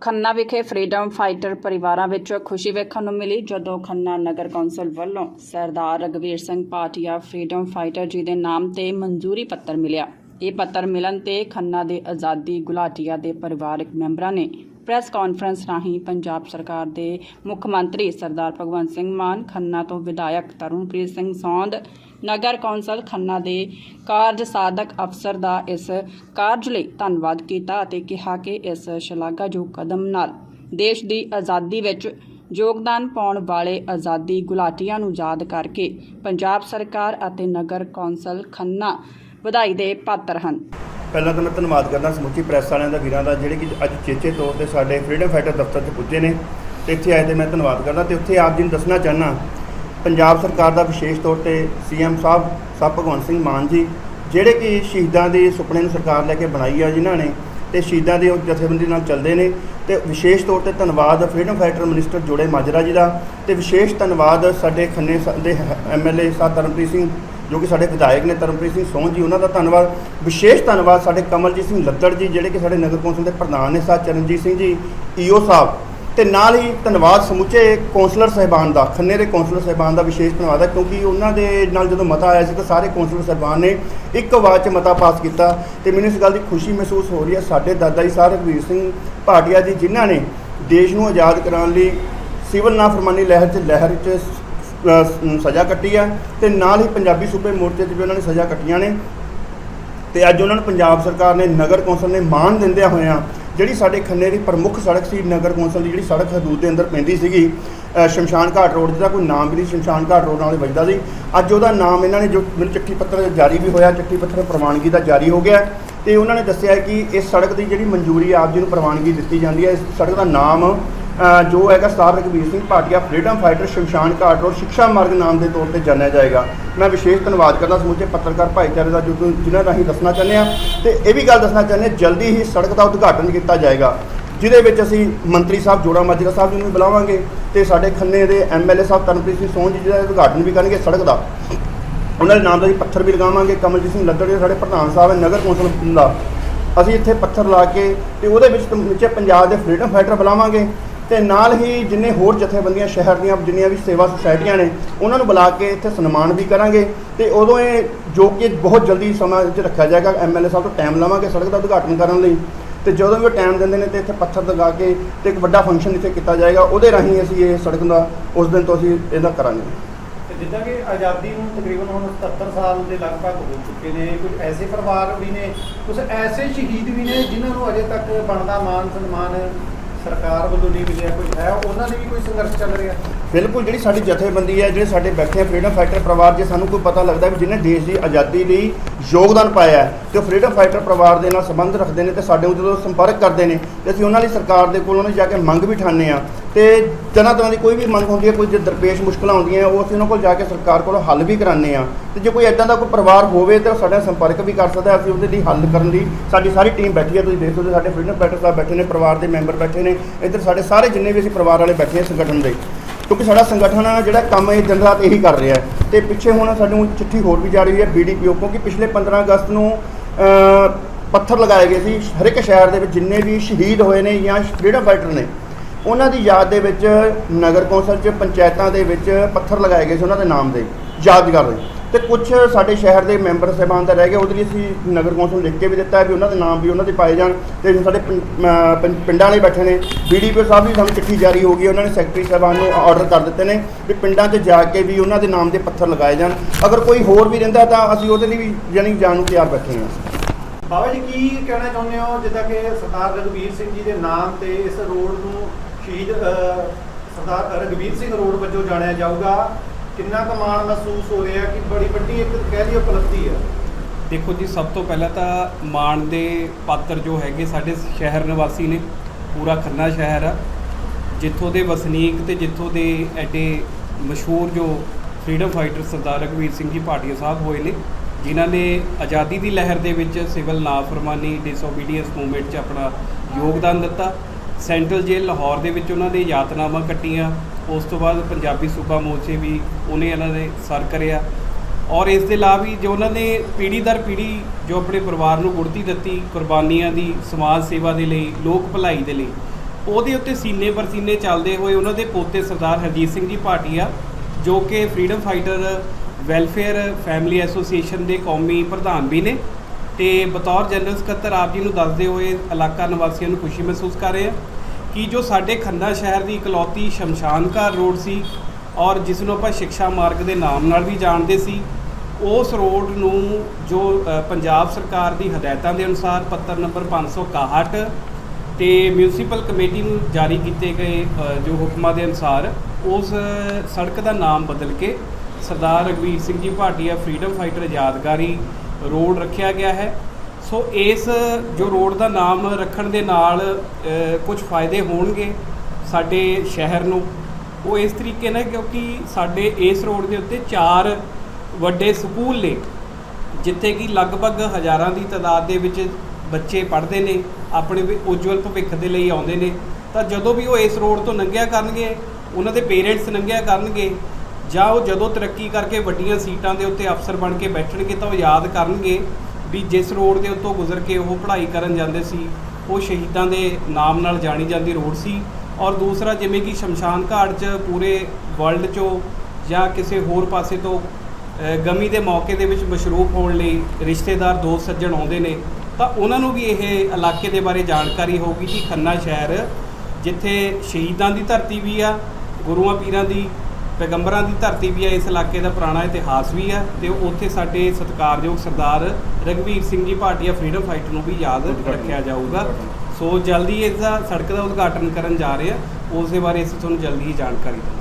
ਖੰਨਾ ਵਿਖੇ freedom fighter ਪਰਿਵਾਰਾਂ ਵਿੱਚ ਖੁਸ਼ੀ ਵੇਖਣ ਨੂੰ ਮਿਲੀ ਜਦੋਂ ਖੰਨਾ ਨਗਰ ਕੌਂਸਲ ਵੱਲੋਂ ਸਰਦਾਰ ਰਗਵੀਰ ਸਿੰਘ ਪਾਟਿਆ ਫਰੀडम ਫਾਈਟਰ ਜੀ ਦੇ ਨਾਮ ਤੇ ਮਨਜ਼ੂਰੀ ਪੱਤਰ ਮਿਲਿਆ। ਇਹ ਪੱਤਰ ਮਿਲਣ ਤੇ ਖੰਨਾ ਦੇ ਆਜ਼ਾਦੀ ਗੁਲਾਟੀਆ ਦੇ ਪਰਿਵਾਰਕ ਮੈਂਬਰਾਂ ਨੇ ਪ੍ਰੈਸ ਕਾਨਫਰੰਸ ਰਾਹੀਂ ਪੰਜਾਬ ਸਰਕਾਰ ਦੇ ਮੁੱਖ ਮੰਤਰੀ ਸਰਦਾਰ ਭਗਵੰਤ ਸਿੰਘ ਮਾਨ, ਖੰਨਾ ਤੋਂ ਵਿਧਾਇਕ ਤਰੁਣਪ੍ਰੀਤ ਸਿੰਘ ਸੌਂਦ, ਨਗਰ ਕੌਂਸਲ ਖੰਨਾ ਦੇ ਕਾਰਜ ਸਾਧਕ ਅਫਸਰ ਦਾ ਇਸ ਕਾਰਜ ਲਈ ਧੰਨਵਾਦ ਕੀਤਾ ਅਤੇ ਕਿਹਾ ਕਿ ਇਸ ਸ਼ਲਾਘਾਯੋਗ ਕਦਮ ਨਾਲ ਦੇਸ਼ ਦੀ ਆਜ਼ਾਦੀ ਵਿੱਚ ਯੋਗਦਾਨ ਪਾਉਣ ਵਾਲੇ ਆਜ਼ਾਦੀ ਗੁਲਾਟੀਆਂ ਨੂੰ ਯਾਦ ਕਰਕੇ ਪੰਜਾਬ ਸਰਕਾਰ ਅਤੇ ਨਗਰ ਕੌਂਸਲ ਖੰਨਾ ਵਧਾਈ ਦੇ ਪਾਤਰ ਹਨ। ਪਹਿਲਾਂ ਤਾਂ ਮੈਂ ਧੰਨਵਾਦ ਕਰਦਾ ਸਮੁੱਚੀ ਪ੍ਰੈਸ ਵਾਲਿਆਂ ਦਾ, ਵੀਰਾਂ ਦਾ, ਜਿਹੜੇ ਕਿ ਅੱਜ ਚੇਚੇ ਤੌਰ ਤੇ ਸਾਡੇ ਫਰੀडम ਫਾਈਟਰ ਦਫ਼ਤਰ 'ਚ ਪੁੱਜੇ ਨੇ ਤੇ ਇੱਥੇ ਆਏ ਤੇ ਮੈਂ ਧੰਨਵਾਦ ਕਰਦਾ ਤੇ ਉੱਥੇ ਆਪ ਜੀ ਨੂੰ ਦੱਸਣਾ ਚਾਹਨਾ ਪੰਜਾਬ ਸਰਕਾਰ ਦਾ ਵਿਸ਼ੇਸ਼ ਤੌਰ ਤੇ ਸੀਐਮ ਸਾਹਿਬ ਸਭ ਭਗਵੰਤ ਸਿੰਘ ਮਾਨ ਜੀ, ਜਿਹੜੇ ਕਿ ਸ਼ਹੀਦਾਂ ਦੇ ਸੁਪਨੇ ਨੂੰ ਸਰਕਾਰ ਲੈ ਕੇ ਬਣਾਈ ਆ ਜਿਨ੍ਹਾਂ ਨੇ ਤੇ ਸ਼ਹੀਦਾਂ ਦੇ ਉਹ ਜਥੇਬੰਦੀ ਨਾਲ ਚੱਲਦੇ ਨੇ ਤੇ ਵਿਸ਼ੇਸ਼ ਤੌਰ ਤੇ ਧੰਨਵਾਦ ਫਰੀडम ਫਾਈਟਰ ਮਿਨਿਸਟਰ ਜੋੜੇ ਮਾਜਰਾ ਜੀ ਦਾ ਤੇ ਵਿਸ਼ੇਸ਼ ਧੰਨਵਾਦ ਸਾਡੇ ਖੰਨੇ ਦੇ ਐਮਐਲਏ ਸਾਹ ਧਰਮਪ੍ਰੀਤ ਸਿੰਘ ਜੋ ਕਿ ਸਾਡੇ ਵਿਧਾਇਕ ਨੇ ਧਰਮਪ੍ਰੀਤ ਸਿੰਘ ਸੋਹਣ ਜੀ, ਉਹਨਾਂ ਦਾ ਧੰਨਵਾਦ। ਵਿਸ਼ੇਸ਼ ਧੰਨਵਾਦ ਸਾਡੇ ਕਮਲਜੀਤ ਸਿੰਘ ਲੱਦੜ ਜੀ, ਜਿਹੜੇ ਕਿ ਸਾਡੇ ਨਗਰ ਕੌਂਸਲ ਦੇ ਪ੍ਰਧਾਨ ਨੇ ਸਾਹ ਚਰਨਜੀਤ ਸਿੰਘ ਜੀ, ਈਓ ਸਾਹਿਬ। ਤੇ ਨਾਲ ਹੀ ਧੰਨਵਾਦ ਸਮੁੱਚੇ ਕੌਂਸਲਰ ਸਹਿਬਾਨ ਦਾ ਖੰਨੇ ਦੇ ਕੌਂਸਲਰ ਸਹਿਬਾਨ ਦਾ ਵਿਸ਼ੇਸ਼ ਧੰਨਵਾਦ ਹੈ, ਕਿਉਂਕਿ ਉਹਨਾਂ ਦੇ ਨਾਲ ਜਦੋਂ ਮਤਾ ਆਇਆ ਸੀ ਤਾਂ ਸਾਰੇ ਕੌਂਸਲਰ ਸਹਿਬਾਨ ਨੇ ਇੱਕ ਆਵਾਜ਼ 'ਚ ਮਤਾ ਪਾਸ ਕੀਤਾ। ਤੇ ਮੈਨੂੰ ਇਸ ਗੱਲ ਦੀ ਖੁਸ਼ੀ ਮਹਿਸੂਸ ਹੋ ਰਹੀ ਹੈ, ਸਾਡੇ ਦਾਦਾ ਜੀ ਸਾਹਿਬ ਰਘਵੀਰ ਸਿੰਘ ਭਾਟੀਆ ਜੀ, ਜਿਨ੍ਹਾਂ ਨੇ ਦੇਸ਼ ਨੂੰ ਆਜ਼ਾਦ ਕਰਾਉਣ ਲਈ ਸਿਵਲ ਨਾਫਰਮਾਨੀ ਲਹਿਰ 'ਚ ਲਹਿਰ 'ਚ ਸਜ਼ਾ ਕੱਟੀ ਆ ਤੇ ਨਾਲ ਹੀ ਪੰਜਾਬੀ ਸੂਬੇ ਮੋਰਚੇ 'ਚ ਵੀ ਉਹਨਾਂ ਨੇ ਸਜ਼ਾ ਕੱਟੀਆਂ ਨੇ। ਤੇ ਅੱਜ ਉਹਨਾਂ ਨੂੰ ਪੰਜਾਬ ਸਰਕਾਰ ਨੇ ਨਗਰ ਕੌਂਸਲ ਨੇ ਮਾਣ ਦਿੰਦਿਆਂ ਹੋਇਆਂ ਜਿਹੜੀ ਸਾਡੇ ਖੰਨੇ ਦੀ ਪ੍ਰਮੁੱਖ ਸੜਕ ਸੀ, ਨਗਰ ਕੌਂਸਲ ਦੀ ਜਿਹੜੀ ਸੜਕ ਹਦੂਦ ਦੇ ਅੰਦਰ ਪੈਂਦੀ ਸੀਗੀ ਸ਼ਮਸ਼ਾਨ ਘਾਟ ਰੋਡ ਜਿਹਦਾ ਕੋਈ ਨਾਮ ਵੀ ਨਹੀਂ ਸ਼ਮਸ਼ਾਨ ਘਾਟ ਰੋਡ ਨਾਲ ਵੱਜਦਾ ਸੀ। ਅੱਜ ਉਹਦਾ ਨਾਮ ਇਹਨਾਂ ਨੇ ਜੋ ਮੈਨੂੰ ਚਿੱਠੀ ਪੱਤਰ ਜਾਰੀ ਵੀ ਹੋਇਆ, ਚਿੱਠੀ ਪੱਤਰ ਪ੍ਰਵਾਨਗੀ ਦਾ ਜਾਰੀ ਹੋ ਗਿਆ। ਤੇ ਉਹਨਾਂ ਨੇ ਦੱਸਿਆ ਕਿ ਇਸ ਸੜਕ ਦੀ ਜਿਹੜੀ ਮਨਜ਼ੂਰੀ ਆਪ ਜੀ ਨੂੰ ਪ੍ਰਵਾਨਗੀ ਦਿੱਤੀ ਜਾਂਦੀ ਹੈ। ਇਸ ਸੜਕ ਦਾ ਨਾਮ ਜੋ ਹੈਗਾ ਸਰਦਾਰ ਰਘਬੀਰ ਸਿੰਘ ਭਾਟੀਆ ਫਰੀडम ਫਾਈਟਰ ਸ਼ਮਸ਼ਾਨ ਘਾਟ ਰੋਡ ਸਿੱਖਿਆ ਮਾਰਗ ਨਾਮ ਦੇ ਤੌਰ ਤੇ ਜਾਣਿਆ ਜਾਏਗਾ। ਮੈਂ ਵਿਸ਼ੇਸ਼ ਧੰਨਵਾਦ ਕਰਦਾ ਸਮੁੱਚੇ ਪੱਤਰਕਾਰ ਭਾਈਚਾਰੇ ਦਾ, ਜੋ ਜਿਨ੍ਹਾਂ ਰਾਹੀਂ ਦੱਸਣਾ ਚਾਹੁੰਦੇ ਆ ਤੇ ਇਹ ਵੀ ਗੱਲ ਦੱਸਣਾ ਚਾਹੁੰਦੇ ਜਲਦੀ ਹੀ ਸੜਕ ਦਾ ਉਦਘਾਟਨ ਕੀਤਾ ਜਾਏਗਾ, ਜਿਹਦੇ ਵਿੱਚ ਅਸੀਂ ਮੰਤਰੀ ਸਾਹਿਬ ਜੋੜਾ ਮਾਜਰਾ ਸਾਹਿਬ ਜੀ ਨੂੰ ਬੁਲਾਵਾਂਗੇ ਤੇ ਸਾਡੇ ਖੰਨੇ ਦੇ ਐਮਐਲਏ ਸਾਹਿਬ ਤਰਨਪ੍ਰੀਤ ਸਿੰਘ ਸੋਹਣ ਜੀ ਜਿਹਦਾ ਉਦਘਾਟਨ ਵੀ ਕਰਨਗੇ ਸੜਕ ਦਾ। ਉਹਨਾਂ ਦੇ ਨਾਮ ਦਾ ਵੀ ਪੱਥਰ ਵੀ ਲਗਾਵਾਂਗੇ। ਕਮਲਜੀਤ ਸਿੰਘ ਲੱਦੜ ਦੇ ਸਾਡੇ ਪ੍ਰਧਾਨ ਸਾਹਿਬ ਹੈ ਨਗਰ ਕੌਂਸਲ ਦਾ। ਅਸੀਂ ਇੱਥੇ ਪੱਥਰ ਲਾ ਕੇ ਤੇ ਉਹਦੇ ਵਿੱਚ ਨੀਚੇ ਪੰਜਾਬ ਦੇ ਫਰੀडम ਫਾਈਟਰ ਬੁਲਾਵਾਂਗੇ। ਤੇ ਨਾਲ ਹੀ ਜਿੰਨੇ ਹੋਰ ਜਥੇਬੰਦੀਆਂ, ਸ਼ਹਿਰ ਦੀਆਂ ਜਿੰਨੀਆਂ ਵੀ ਸੇਵਾ ਸੁਸਾਇਟੀਆਂ ਨੇ, ਉਹਨਾਂ ਨੂੰ ਬੁਲਾ ਕੇ ਇੱਥੇ ਸਨਮਾਨ ਵੀ ਕਰਾਂਗੇ ਤੇ ਉਦੋਂ ਇਹ ਜੋ ਕਿ ਬਹੁਤ ਜਲਦੀ ਸਮਾਂ ਵਿੱਚ ਰੱਖਿਆ ਜਾਏਗਾ ਐਮਐਲਏ ਸਾਹਿਬ ਤੋਂ ਟਾਈਮ ਲਵਾਂਗੇ ਸੜਕ ਦਾ ਉਦਘਾਟਨ ਕਰਨ ਲਈ। ਤੇ ਜਦੋਂ ਵੀ ਉਹ ਟਾਈਮ ਦਿੰਦੇ ਨੇ ਤੇ ਇੱਥੇ ਪੱਥਰ ਲਗਾ ਕੇ ਤੇ ਇੱਕ ਵੱਡਾ ਫੰਕਸ਼ਨ ਇੱਥੇ ਕੀਤਾ ਜਾਏਗਾ, ਉਹਦੇ ਰਾਹੀਂ ਅਸੀਂ ਇਹ ਸੜਕ ਦਾ, ਉਸ ਦਿਨ ਤੋਂ ਅਸੀਂ ਇਹਦਾ ਕਰਾਂਗੇ। ਤੇ ਜਿੱਦਾਂ ਕਿ ਆਜ਼ਾਦੀ ਨੂੰ ਤਕਰੀਬਨ ਹੁਣ 77 ਸਾਲ ਦੇ ਲਗਭਗ ਹੋ ਚੁੱਕੇ ਨੇ, ਕੁਝ ਐਸੇ ਪਰਿਵਾਰ ਵੀ ਨੇ, ਕੁਝ ਐਸੇ ਸ਼ਹੀਦ ਵੀ ਨੇ, ਜਿਨ੍ਹਾਂ ਨੂੰ ਅਜੇ ਤੱਕ ਬਣਦਾ ਮਾਨ ਸਨਮਾਨ ਸਰਕਾਰ ਵੱਲੋਂ ਨਹੀਂ ਮਿਲਿਆ ਕੋਈ ਹੈ ਉਹਨਾਂ ਲਈ ਵੀ ਕੋਈ ਸੰਘਰਸ਼ ਚੱਲ ਰਿਹਾ? ਬਿਲਕੁਲ ਜਿਹੜੀ ਸਾਡੀ ਜਥੇਬੰਦੀ ਹੈ, ਜਿਹੜੇ ਸਾਡੇ ਬੈਠੇ ਆ ਫਰੀडम ਫਾਈਟਰ ਪਰਿਵਾਰ, ਜੇ ਸਾਨੂੰ ਕੋਈ ਪਤਾ ਲੱਗਦਾ ਵੀ ਜਿਨੇ ਦੇਸ਼ ਦੀ ਆਜ਼ਾਦੀ ਲਈ ਯੋਗਦਾਨ ਪਾਇਆ ਹੈ, ਤੇ ਫਰੀडम ਫਾਈਟਰ ਪਰਿਵਾਰ ਦੇ ਨਾਲ ਸੰਬੰਧ ਰੱਖਦੇ ਨੇ ਤੇ ਸਾਡੇ ਨਾਲ ਜਦੋਂ ਸੰਪਰਕ ਕਰਦੇ ਨੇ, ਤੇ ਅਸੀਂ ਉਹਨਾਂ ਲਈ ਸਰਕਾਰ ਦੇ ਕੋਲ ਉਹਨਾਂ ਜਾ ਕੇ ਮੰਗ ਵੀ ਠਾਣੇ ਆ ਤੇ ਤਰ੍ਹਾਂ ਤਰ੍ਹਾਂ ਦੀ ਕੋਈ ਵੀ ਮੰਗ ਹੁੰਦੀ ਹੈ, ਕੋਈ ਜੇ ਦਰਪੇਸ਼ ਮੁਸ਼ਕਲਾਂ ਹੁੰਦੀਆਂ ਉਹ ਅਸੀਂ ਉਹਨਾਂ ਕੋਲ ਜਾ ਕੇ ਸਰਕਾਰ ਕੋਲੋਂ ਹੱਲ ਵੀ ਕਰਾਣੇ ਆ ਤੇ ਜੇ ਕੋਈ ਐਦਾਂ ਦਾ ਕੋਈ ਪਰਿਵਾਰ ਹੋਵੇ, ਤਾਂ ਨਾਲ ਸੰਪਰਕ ਵੀ ਕਰ ਸਕਦਾ ਅਸੀਂ ਉਹਦੇ ਲਈ ਹੱਲ ਕਰਨ ਲਈ ਸਾਡੀ ਸਾਰੀ ਟੀਮ ਬੈਠੀ ਹੈ। ਤੁਸੀਂ ਦੇਖ ਸਕਦੇ ਸਾਡੇ ਫਰੀडम ਫਾਈਟਰ ਸਾਹਿਬ ਬੈਠੇ ਨੇ, ਪਰਿਵਾਰ ਦੇ ਮੈਂਬਰ ਬੈਠੇ ਨੇ, ਇੱਧਰ ਸਾਡੇ ਸਾਰੇ ਜਿੰਨੇ ਵੀ ਅਸੀਂ ਪਰਿਵਾਰ ਵਾਲੇ ਬੈਠੇ ਆ ਸੰਗਠਨ ਦੇ। ਕਿਉਂਕਿ ਸਾਡਾ ਸੰਗਠਨ ਆ ਜਿਹੜਾ ਕੰਮ ਇਹ ਦਿਨ ਰਾਤ ਇਹੀ ਕਰ ਰਿਹਾ ਹੈ। ਤੇ ਪਿੱਛੇ ਹੁਣ ਸਾਨੂੰ ਚਿੱਠੀ ਹੋਰ ਵੀ ਜਾ ਰਹੀ ਹੈ ਬੀਡੀਪੀਓ ਕਿਉਂਕਿ ਪਿਛਲੇ 15 ਅਗਸਤ ਨੂੰ ਪੱਥਰ ਲਗਾਏ ਗਏ ਸੀ। ਹਰ ਇੱਕ ਸ਼ਹਿਰ ਦੇ ਵਿੱਚ ਜਿੰਨੇ ਵੀ ਸ਼ਹੀਦ ਹੋਏ ਨੇ ਜਾਂ ਫਰੀडम ਫਾਈਟਰ ਨੇ, ਉਹਨਾਂ ਦੀ ਯਾਦ ਦੇ ਵਿੱਚ ਨਗਰ ਕੌਂਸਲ 'ਚ, ਪੰਚਾਇਤਾਂ ਦੇ ਵਿੱਚ ਪੱਥਰ ਲਗਾਏ ਗਏ ਸੀ ਉਹਨਾਂ ਦੇ ਨਾਮ ਦੇ, ਯਾਦਗਾਰ ਦੇ। ਤੇ ਕੁਝ ਸਾਡੇ ਸ਼ਹਿਰ ਦੇ ਮੈਂਬਰ ਸਾਹਿਬਾਨ ਦਾ ਰਹਿ ਗਿਆ ਉਹਦੇ ਲਈ ਅਸੀਂ ਨਗਰ ਕੌਂਸਲ ਨੂੰ ਲਿਖ ਕੇ ਵੀ ਦਿੱਤਾ ਹੈ ਵੀ ਉਹਨਾਂ ਦੇ ਨਾਮ ਵੀ ਉਹਨਾਂ ਦੇ ਪਾਏ ਜਾਣ ਤੇ ਸਾਡੇ ਪਿੰ- ਅਮ ਪਿੰ- ਪਿੰਡਾਂ ਵਾਲੇ ਬੈਠੇ ਨੇ। ਬੀਡੀਪੀਓ ਸਾਹਿਬ ਵੀ ਸਾਨੂੰ ਚਿੱਠੀ ਜਾਰੀ ਹੋ ਗਈ ਹੈ, ਉਹਨਾਂ ਨੇ ਸੈਕਟਰੀ ਸਾਹਿਬਾਨ ਨੂੰ ਆਰਡਰ ਕਰ ਦਿੱਤੇ ਨੇ ਵੀ ਪਿੰਡਾਂ 'ਚ ਜਾ ਕੇ ਵੀ ਉਹਨਾਂ ਦੇ ਨਾਮ ਦੇ ਪੱਥਰ ਲਗਾਏ ਜਾਣ। ਅਗਰ ਕੋਈ ਹੋਰ ਵੀ ਰਹਿੰਦਾ ਤਾਂ ਅਸੀਂ ਉਹਦੇ ਲਈ ਵੀ ਜਾਣੀ ਜਾਣ ਨੂੰ ਤਿਆਰ ਬੈਠੇ ਹਾਂ। ਬਾਬਾ ਜੀ ਕੀ ਕਹਿਣਾ ਚਾਹੁੰਦੇ ਹੋ? ਜਿੱਦਾਂ ਕਿ ਸਰਦਾਰ ਰਘਵੀਰ ਸਿੰਘ ਜੀ ਦੇ ਨਾਮ ਤੇ ਇਸ ਰੋਡ ਨੂੰ ਸ਼ਹੀਦ ਅਹ, ਸਰਦਾਰ ਰਘਵੀਰ ਸਿੰਘ ਰੋਡ ਵਜੋਂ ਜਾਣਿਆ ਜਾਊਗਾ। ਕਿੰਨਾ ਕੁ ਮਾਣ ਮਹਿਸੂਸ ਹੋ ਰਿਹਾ ਕਿ ਬੜੀ ਵੱਡੀ ਇੱਕ ਕਹਿ ਲਈ ਉਪਲਬਧੀ ਹੈ? ਦੇਖੋ ਜੀ, ਸਭ ਤੋਂ ਪਹਿਲਾਂ ਤਾਂ ਮਾਣ ਦੇ ਪਾਤਰ ਜੋ ਹੈਗੇ ਸਾਡੇ ਸ਼ਹਿਰ ਨਿਵਾਸੀ ਨੇ, ਪੂਰਾ ਖੰਨਾ ਸ਼ਹਿਰ ਆ। ਜਿੱਥੋਂ ਦੇ ਵਸਨੀਕ ਤੇ ਜਿੱਥੋਂ ਦੇ ਐਡੇ ਮਸ਼ਹੂਰ ਜੋ ਫਰੀडम ਫਾਈਟਰ ਸਰਦਾਰ ਰਘਵੀਰ ਸਿੰਘ ਜੀ ਭਾਟੀਆ ਸਾਹਿਬ ਹੋਏ ਨੇ, ਜਿਨ੍ਹਾਂ ਨੇ ਆਜ਼ਾਦੀ ਦੀ ਲਹਿਰ ਦੇ ਵਿੱਚ ਸਿਵਲ ਨਾਫਰਮਾਨੀ ਡਿਸਓਬੀਡੀਐਂਸ ਮੂਵਮੈਂਟ 'ਚ ਆਪਣਾ ਯੋਗਦਾਨ ਦਿੱਤਾ। ਸੈਂਟਰਲ ਜੇਲ੍ਹ ਲਾਹੌਰ ਦੇ ਵਿੱਚ ਉਹਨਾਂ ਦੇ ਯਾਤਨਾਵਾਂ ਕੱਟੀਆਂ। ਉਸ ਤੋਂ ਬਾਅਦ ਪੰਜਾਬੀ ਸੂਬਾ ਮੋਰਚੇ ਵੀ ਉਹਨੇ ਇਹਨਾਂ ਦੇ ਸਰ ਕਰਿਆ। ਔਰ ਇਸ ਦੇ ਇਲਾਵਾ ਵੀ ਜੋ ਉਹਨਾਂ ਨੇ ਪੀੜ੍ਹੀ ਦਰ ਪੀੜ੍ਹੀ ਜੋ ਆਪਣੇ ਪਰਿਵਾਰ ਨੂੰ ਗੁੜਤੀ ਦਿੱਤੀ ਕੁਰਬਾਨੀਆਂ ਦੀ, ਸਮਾਜ ਸੇਵਾ ਦੇ ਲਈ, ਲੋਕ ਭਲਾਈ ਦੇ ਲਈ, ਉਹਦੇ ਉੱਤੇ ਸੀਨੇ ਪਰ ਸੀਨੇ ਚੱਲਦੇ ਹੋਏ ਉਹਨਾਂ ਦੇ ਪੋਤੇ ਸਰਦਾਰ ਹਰਜੀਤ ਸਿੰਘ ਜੀ ਭਾਟੀਆ, ਜੋ ਕਿ freedom fighter welfare family association ਦੇ ਕੌਮੀ ਪ੍ਰਧਾਨ ਵੀ ਨੇ ਤੇ ਬਤੌਰ ਜਨਰਲ ਸਕੱਤਰ ਆਪ ਜੀ ਨੂੰ ਦੱਸਦੇ ਹੋਏ ਇਲਾਕਾ ਨਿਵਾਸੀਆਂ ਨੂੰ ਖੁਸ਼ੀ ਮਹਿਸੂਸ ਕਰ ਰਹੇ ਆ ਕਿ ਜੋ ਸਾਡੇ ਖੰਨਾ ਸ਼ਹਿਰ ਦੀ ਇਕਲੌਤੀ ਸ਼ਮਸ਼ਾਨ ਘਾਟ ਰੋਡ ਸੀ ਔਰ ਜਿਸ ਨੂੰ ਆਪਾਂ ਸਿੱਖਿਆ ਮਾਰਗ ਦੇ ਨਾਮ ਨਾਲ ਵੀ ਜਾਣਦੇ ਸੀ, ਉਸ ਰੋਡ ਨੂੰ ਜੋ ਪੰਜਾਬ ਸਰਕਾਰ ਦੀ ਹਦਾਇਤਾਂ ਦੇ ਅਨੁਸਾਰ ਪੱਤਰ ਨੰਬਰ 561 ਤੇ ਮਿਊਨਿਸਪਲ ਕਮੇਟੀ ਨੂੰ ਜਾਰੀ ਕੀਤੇ ਗਏ ਜੋ ਹੁਕਮਾਂ ਦੇ ਅਨੁਸਾਰ ਉਸ ਸੜਕ ਦਾ ਨਾਮ ਬਦਲ ਕੇ ਸਰਦਾਰ ਰਘਵੀਰ ਸਿੰਘ ਜੀ ਭਾਟੀਆ ਫਰੀडम ਫਾਈਟਰ ਯਾਦਗਾਰੀ ਰੋਡ ਰੱਖਿਆ ਗਿਆ ਹੈ। ਸੋ ਇਸ, ਜੋ ਰੋਡ ਦਾ ਨਾਮ ਰੱਖਣ ਦੇ ਨਾਲ ਕੁਝ ਫਾਇਦੇ ਹੋਣਗੇ ਸਾਡੇ ਸ਼ਹਿਰ ਨੂੰ। ਉਹ ਇਸ ਤਰੀਕੇ ਨਾਲ ਕਿਉਂਕਿ ਸਾਡੇ ਇਸ ਰੋਡ ਦੇ ਉੱਤੇ ਚਾਰ ਵੱਡੇ ਸਕੂਲ ਨੇ, ਜਿੱਥੇ ਕਿ ਲਗਭਗ ਹਜ਼ਾਰਾਂ ਦੀ ਤਾਦਾਦ ਦੇ ਵਿੱਚ ਬੱਚੇ ਪੜ੍ਹਦੇ ਨੇ, ਆਪਣੇ ਉਜਵਲ ਭਵਿੱਖ ਦੇ ਲਈ ਆਉਂਦੇ ਨੇ। ਤਾਂ ਜਦੋਂ ਵੀ ਉਹ ਇਸ ਰੋਡ ਤੋਂ ਲੰਘਿਆ ਕਰਨਗੇ, ਉਹਨਾਂ ਦੇ ਪੇਰੈਂਟਸ ਲੰਘਿਆ ਕਰਨਗੇ ਜਾਂ ਉਹ ਜਦੋਂ ਤਰੱਕੀ ਕਰਕੇ ਵੱਡੀਆਂ ਸੀਟਾਂ ਦੇ ਉੱਤੇ ਅਫਸਰ ਬਣ ਕੇ ਬੈਠਣਗੇ ਤਾਂ ਉਹ ਯਾਦ ਕਰਨਗੇ ਵੀ ਜਿਸ ਰੋਡ ਦੇ ਉੱਤੋਂ ਗੁਜ਼ਰ ਕੇ ਉਹ ਪੜ੍ਹਾਈ ਕਰਨ ਜਾਂਦੇ ਸੀ, ਉਹ ਸ਼ਹੀਦਾਂ ਦੇ ਨਾਮ ਨਾਲ ਜਾਣੀ ਜਾਂਦੀ ਰੋਡ ਸੀ। ਔਰ ਦੂਸਰਾ ਜਿਵੇਂ ਕਿ ਸ਼ਮਸ਼ਾਨ ਘਾਟ 'ਚ ਪੂਰੇ ਵਰਲਡ 'ਚੋਂ ਜਾਂ ਕਿਸੇ ਹੋਰ ਪਾਸੇ ਤੋਂ ਗਮੀ ਦੇ ਮੌਕੇ ਦੇ ਵਿੱਚ ਮਸ਼ਰੂਫ ਹੋਣ ਲਈ ਰਿਸ਼ਤੇਦਾਰ ਦੋਸਤ ਸੱਜਣ ਆਉਂਦੇ ਨੇ, ਤਾਂ ਉਹਨਾਂ ਨੂੰ ਵੀ ਇਹ ਇਲਾਕੇ ਦੇ ਬਾਰੇ ਜਾਣਕਾਰੀ ਹੋਊਗੀ ਕਿ ਖੰਨਾ ਸ਼ਹਿਰ ਜਿੱਥੇ ਸ਼ਹੀਦਾਂ ਦੀ ਧਰਤੀ ਵੀ ਆ, ਗੁਰੂਆਂ ਪੀਰਾਂ ਦੀ ਪੈਗੰਬਰਾਂ ਦੀ ਧਰਤੀ ਵੀ ਆ ਇਸ ਇਲਾਕੇ ਦਾ ਪੁਰਾਣਾ ਇਤਿਹਾਸ ਵੀ ਆ ਤੇ ਉੱਥੇ ਸਾਡੇ ਸਤਿਕਾਰਯੋਗ ਸਰਦਾਰ ਰਘਵੀਰ ਸਿੰਘ ਜੀ ਭਾਟੀਆ ਫਰੀडम ਫਾਈਟਰ ਨੂੰ ਵੀ ਯਾਦ ਰੱਖਿਆ ਜਾਊਗਾ। ਸੋ ਜਲਦੀ ਇਸ ਦਾ ਸੜਕ ਦਾ ਉਦਘਾਟਨ ਕਰਨ ਜਾ ਰਹੇ ਆ ਉਸ ਦੇ ਬਾਰੇ ਅਸੀਂ ਤੁਹਾਨੂੰ ਜਲਦੀ ਹੀ ਜਾਣਕਾਰੀ ਦੇਵਾਂਗੇ